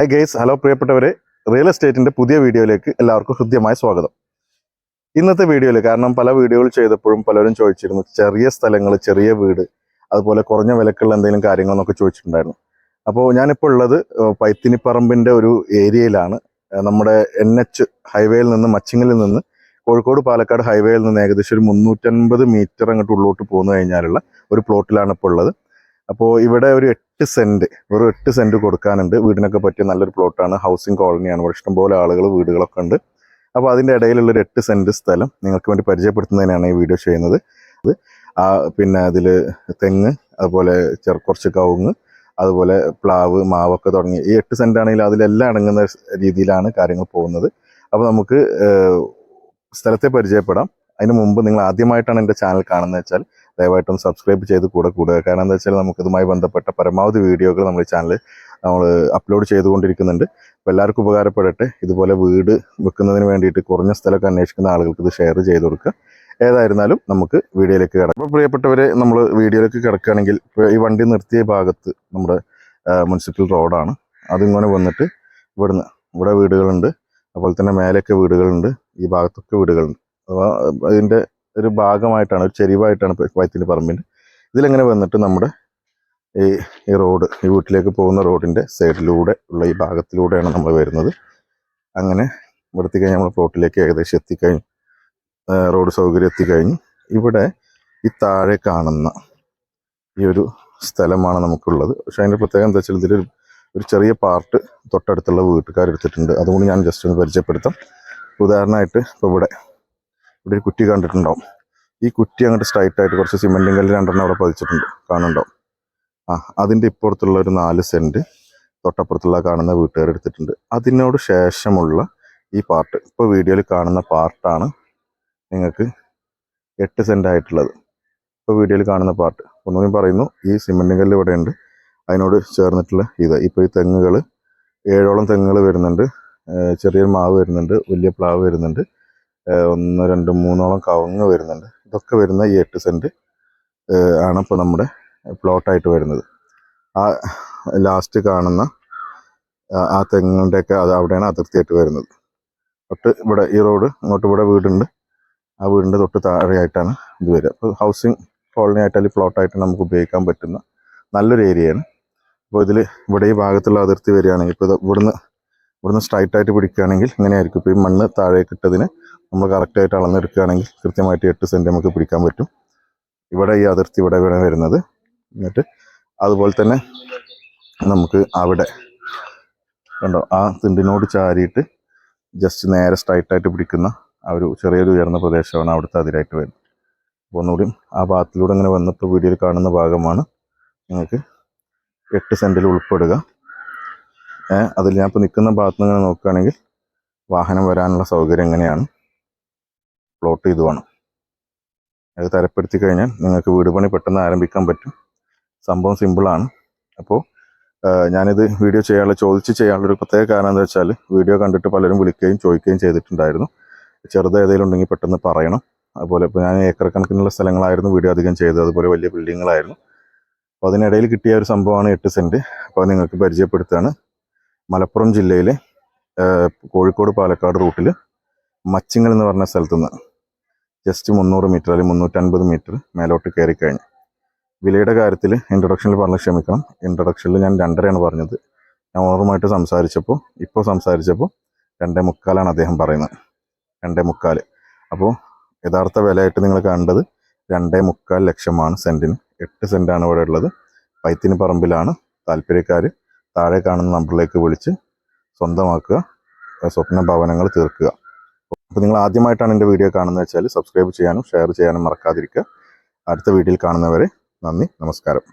Hi guys hello പ്രിയപ്പെട്ടവരെ. Real എസ്റ്റേറ്റിന്റെ പുതിയ വീഡിയോയിലേക്ക് എല്ലാവർക്കും ഹൃദ്യമായ സ്വാഗതം. ഇന്നത്തെ വീഡിയോയിൽ കാരണം പല വീഡിയോകൾ ചെയ്തപ്പോഴും പലരും ചോദിച്ചിരുന്നു ചെറിയ സ്ഥലങ്ങൾ ചെറിയ വീട് അതുപോലെ കുറഞ്ഞ വിലക്കുള്ള എന്തെങ്കിലും കാര്യങ്ങളെന്നൊക്കെ ചോദിച്ചിട്ടുണ്ടായിരുന്നു. അപ്പോൾ ഞാനിപ്പോൾ ഉള്ളത് പൈത്തിനിപ്പറമ്പിന്റെ ഒരു ഏരിയയിലാണ്. നമ്മുടെ എൻ എച്ച് ഹൈവേയിൽ നിന്ന് മച്ചിങ്ങിൽ നിന്ന് കോഴിക്കോട് പാലക്കാട് ഹൈവേയിൽ നിന്ന് ഏകദേശം ഒരു മുന്നൂറ്റൻപത് മീറ്റർ അങ്ങോട്ട് ഉള്ളോട്ട് പോന്നു കഴിഞ്ഞാലുള്ള ഒരു പ്ലോട്ടിലാണ് ഇപ്പോൾ ഉള്ളത്. അപ്പോൾ ഇവിടെ ഒരു എട്ട് സെന്റ് വെറും എട്ട് സെന്റ് കൊടുക്കാനുണ്ട്. വീടിനൊക്കെ പറ്റിയ നല്ലൊരു പ്ലോട്ടാണ് ഹൗസിംഗ് കോളനിയാണ് ഇവിടെ ഇഷ്ടംപോലെ ആളുകൾ വീടുകളൊക്കെ ഉണ്ട്. അപ്പോൾ അതിന്റെ ഇടയിലുള്ള ഒരു എട്ട് സെന്റ് സ്ഥലം നിങ്ങൾക്ക് വേണ്ടി പരിചയപ്പെടുത്തുന്നതിനാണ് ഈ വീഡിയോ ചെയ്യുന്നത്. അത് പിന്നെ അതിൽ തെങ്ങ് അതുപോലെ ചെറു കുറച്ച് കവുങ്ങ് അതുപോലെ പ്ലാവ് മാവൊക്കെ തുടങ്ങി. ഈ എട്ട് സെന്റ് ആണെങ്കിൽ അതിലെല്ലാം അടങ്ങുന്ന രീതിയിലാണ് കാര്യങ്ങൾ പോകുന്നത്. അപ്പോൾ നമുക്ക് സ്ഥലത്തെ പരിചയപ്പെടാം. അതിന് മുമ്പ് നിങ്ങൾ ആദ്യമായിട്ടാണ് എന്റെ ചാനൽ കാണുന്നത് വെച്ചാൽ ദയവായിട്ടും സബ്സ്ക്രൈബ് ചെയ്ത് കൂടെ കൂടുക. കാരണം എന്താ വെച്ചാൽ നമുക്കിതുമായി ബന്ധപ്പെട്ട പരമാവധി വീഡിയോകൾ നമ്മൾ ചാനൽ നമ്മൾ അപ്ലോഡ് ചെയ്തുകൊണ്ടിരിക്കുന്നുണ്ട്. അപ്പോൾ എല്ലാവർക്കും ഉപകാരപ്പെടട്ടെ. ഇതുപോലെ വീട് വെക്കുന്നതിന് വേണ്ടിയിട്ട് കുറഞ്ഞ സ്ഥലമൊക്കെ അന്വേഷിക്കുന്ന ആളുകൾക്ക് ഇത് ഷെയർ ചെയ്ത് കൊടുക്കുക. ഏതായിരുന്നാലും നമുക്ക് വീഡിയോയിലേക്ക് കിടക്കാം. അപ്പോൾ പ്രിയപ്പെട്ടവരെ നമ്മൾ വീഡിയോയിലേക്ക് കിടക്കുകയാണെങ്കിൽ ഈ വണ്ടി നിർത്തിയ ഭാഗത്ത് നമ്മുടെ മുനിസിപ്പൽ റോഡാണ് അതിങ്ങനെ വന്നിട്ട് ഇവിടുന്ന് ഇവിടെ വീടുകളുണ്ട്. അതുപോലെ തന്നെ മേലെയൊക്കെ വീടുകളുണ്ട്. ഈ ഭാഗത്തൊക്കെ വീടുകളുണ്ട്. അപ്പോൾ അതിന്റെ ഒരു ഭാഗമായിട്ടാണ് ഒരു ചെരിവായിട്ടാണ് വൈത്തിരി പറമ്പിന്റെ ഇതിലിങ്ങനെ വന്നിട്ട് നമ്മുടെ ഈ ഈ റോഡ് ഈ വീട്ടിലേക്ക് പോകുന്ന റോഡിന്റെ സൈഡിലൂടെ ഉള്ള ഈ ഭാഗത്തിലൂടെയാണ് നമ്മൾ വരുന്നത്. അങ്ങനെ ഇവിടുത്തെ കഴിഞ്ഞ് നമ്മൾ പ്ലോട്ടിലേക്ക് ഏകദേശം എത്തിക്കഴിഞ്ഞു. റോഡ് സൗകര്യം എത്തിക്കഴിഞ്ഞു. ഇവിടെ ഈ താഴെ കാണുന്ന ഈ ഒരു സ്ഥലമാണ് നമുക്കുള്ളത്. പക്ഷേ അതിന്റെ പ്രത്യേകത എന്താ വെച്ചാൽ ഇതിലൊരു ഒരു ചെറിയ പാർട്ട് തൊട്ടടുത്തുള്ള വീട്ടുകാരെടുത്തിട്ടുണ്ട്. അതുകൊണ്ട് ഞാൻ ജസ്റ്റ് ഒന്ന് പരിചയപ്പെടുത്താം. ഉദാഹരണമായിട്ട് ഇപ്പോൾ ഇവിടെ ഇവിടെ ഒരു കുറ്റി കണ്ടിട്ടുണ്ടാവും. ഈ കുറ്റി അങ്ങോട്ട് സ്ട്രൈറ്റ് ആയിട്ട് കുറച്ച് സിമെന്റും കല്ല് രണ്ടെണ്ണം അവിടെ പതിച്ചിട്ടുണ്ട്. കാണുന്നുണ്ടാവും. ആ അതിന്റെ ഇപ്പുറത്തുള്ള ഒരു നാല് സെന്റ് തൊട്ടപ്പുറത്തുള്ള കാണുന്ന വീട്ടുകാർ എടുത്തിട്ടുണ്ട് അതിനോട് ശേഷമുള്ള ഈ പാർട്ട് ഇപ്പോൾ വീഡിയോയിൽ കാണുന്ന പാർട്ടാണ് നിങ്ങൾക്ക് എട്ട് സെന്റ് ആയിട്ടുള്ളത്. ഇപ്പോൾ വീഡിയോയിൽ കാണുന്ന പാർട്ട് ഒന്നുകൂടി പറയുന്നു. ഈ സിമെന്റും കല്ല് ഇവിടെയുണ്ട്. അതിനോട് ചേർന്നിട്ടുള്ള ഇത്. ഇപ്പോൾ ഈ തെങ്ങുകൾ ഏഴോളം തെങ്ങുകൾ വരുന്നുണ്ട്. ചെറിയൊരു മാവ് വരുന്നുണ്ട്. വലിയ പ്ലാവ് വരുന്നുണ്ട്. ഒന്ന് രണ്ട് മൂന്നോളം കവങ്ങ് വരുന്നുണ്ട്. ഇതൊക്കെ വരുന്ന ഈ എട്ട് സെന്റ് ആണ് ഇപ്പോൾ നമ്മുടെ പ്ലോട്ടായിട്ട് വരുന്നത്. ആ ലാസ്റ്റ് കാണുന്ന ആ- തെങ്ങിന്റെയൊക്കെ അത് അവിടെയാണ് അതിർത്തിയായിട്ട് വരുന്നത്. തൊട്ട് ഇവിടെ ഈ റോഡ് ഇങ്ങോട്ട് ഇവിടെ വീടുണ്ട്. ആ വീടിന്റെ തൊട്ട് താഴെയായിട്ടാണ് ഇത് വരിക. അപ്പോൾ ഹൗസിംഗ് കോളനി ആയിട്ട് അല്ലെങ്കിൽ പ്ലോട്ടായിട്ട് നമുക്ക് ഉപയോഗിക്കാൻ പറ്റുന്ന നല്ലൊരു ഏരിയയാണ്. അപ്പോൾ ഇതിൽ ഇവിടെ ഈ ഭാഗത്തുള്ള അതിർത്തി വരികയാണെങ്കിൽ ഇപ്പോൾ ഇവിടുന്ന് ഇവിടുന്ന് സ്ട്രൈറ്റായിട്ട് പിടിക്കുകയാണെങ്കിൽ ഇങ്ങനെയായിരിക്കും. ഇപ്പോൾ ഈ മണ്ണ് താഴേക്ക് ഇട്ടതിന് നമ്മൾ കറക്റ്റായിട്ട് അളന്നെടുക്കുകയാണെങ്കിൽ കൃത്യമായിട്ട് എട്ട് സെന്റ് നമുക്ക് പിടിക്കാൻ പറ്റും. ഇവിടെ ഈ അതിർത്തി ഇവിടെ ഇവിടെ വരുന്നത്. എന്നിട്ട് അതുപോലെ തന്നെ നമുക്ക് അവിടെ കണ്ടോ ആ തിണ്ടിനോട് ചാരിയിട്ട് ജസ്റ്റ് നേരെ സ്ട്രൈറ്റായിട്ട് പിടിക്കുന്ന ആ ഒരു ചെറിയൊരു ഉയർന്ന പ്രദേശമാണ് അവിടുത്തെ അതിരായിട്ട് വരുന്നത്. അപ്പോൾ ഒന്നുകൂടി ആ ഭാഗത്തിലൂടെ ഇങ്ങനെ വന്നിട്ട് വീഡിയോയിൽ കാണുന്ന ഭാഗമാണ്. നിങ്ങൾക്ക് എട്ട് സെന്റിൽ ഉൾപ്പെടുക. അതിൽ ഞാൻ ഇപ്പോൾ നിൽക്കുന്ന ഭാഗത്ത് നിന്ന് ഇങ്ങനെ നോക്കുകയാണെങ്കിൽ വാഹനം വരാനുള്ള സൗകര്യം എങ്ങനെയാണ്? പ്ലോട്ട് ചെയ്തു വേണം. അത് തരപ്പെടുത്തി കഴിഞ്ഞാൽ നിങ്ങൾക്ക് വീട് പണി പെട്ടെന്ന് ആരംഭിക്കാൻ പറ്റും. സംഭവം സിമ്പിളാണ് അപ്പോൾ ഞാനിത് വീഡിയോ ചെയ്യാനുള്ള ചോദിച്ച് ചെയ്യാനുള്ള ഒരു പ്രത്യേക കാരണം എന്താ വെച്ചാൽ വീഡിയോ കണ്ടിട്ട് പലരും വിളിക്കുകയും ചോദിക്കുകയും ചെയ്തിട്ടുണ്ടായിരുന്നു. ചെറുത് ഏതെങ്കിലും ഉണ്ടെങ്കിൽ പെട്ടെന്ന് പറയണം. അതുപോലെ ഇപ്പോൾ ഞാൻ ഏക്കർ കണക്കിനുള്ള സ്ഥലങ്ങളായിരുന്നു വീഡിയോ അധികം ചെയ്തത്. അതുപോലെ വലിയ ബിൽഡിങ്ങുകളായിരുന്നു അപ്പോൾ അതിനിടയിൽ കിട്ടിയ ഒരു സംഭവമാണ് എട്ട് സെന്റ് അപ്പോൾ നിങ്ങൾക്ക് പരിചയപ്പെടുത്തുകയാണ്. മലപ്പുറം ജില്ലയിലെ കോഴിക്കോട് പാലക്കാട് റൂട്ടിൽ മച്ചിങ്ങൽ എന്ന് പറഞ്ഞ സ്ഥലത്ത് നിന്ന് ജസ്റ്റ് മുന്നൂറ് മീറ്റർ അല്ലെങ്കിൽ മുന്നൂറ്റൻപത് മീറ്റർ മേലോട്ട് കയറി കഴിഞ്ഞു. വിലയുടെ കാര്യത്തിൽ ഇൻട്രൊഡക്ഷനിൽ പറഞ്ഞ് ക്ഷമിക്കണം. ഇൻട്രൊഡക്ഷനിൽ ഞാൻ രണ്ടരയാണ് പറഞ്ഞത്. ഞാൻ ഓണറുമായിട്ട് സംസാരിച്ചപ്പോൾ ഇപ്പോൾ സംസാരിച്ചപ്പോൾ രണ്ടേ മുക്കാലാണ് അദ്ദേഹം പറയുന്നത്. രണ്ടേ മുക്കാൽ അപ്പോൾ യഥാർത്ഥ വിലയായിട്ട് നിങ്ങൾ കണ്ടത് രണ്ടേ മുക്കാൽ ലക്ഷമാണ് സെന്റിന് എട്ട് സെന്റാണ് ഇവിടെ ഉള്ളത്. പൈത്തിന് പറമ്പിലാണ്. താല്പര്യക്കാർ താഴെ കാണുന്ന നമ്പറിലേക്ക് വിളിച്ച് സ്വന്തമാക്കുക സ്വപ്ന ഭവനങ്ങൾ തീർക്കുക. അപ്പോൾ നിങ്ങൾ ആദ്യമായിട്ടാണ് എന്റെ വീഡിയോ കാണുന്നത് വെച്ചാൽ സബ്സ്ക്രൈബ് ചെയ്യാനും ഷെയർ ചെയ്യാനും മറക്കാതിരിക്കുക. അടുത്ത വീഡിയോയിൽ കാണുന്നവരെ നന്ദി നമസ്കാരം.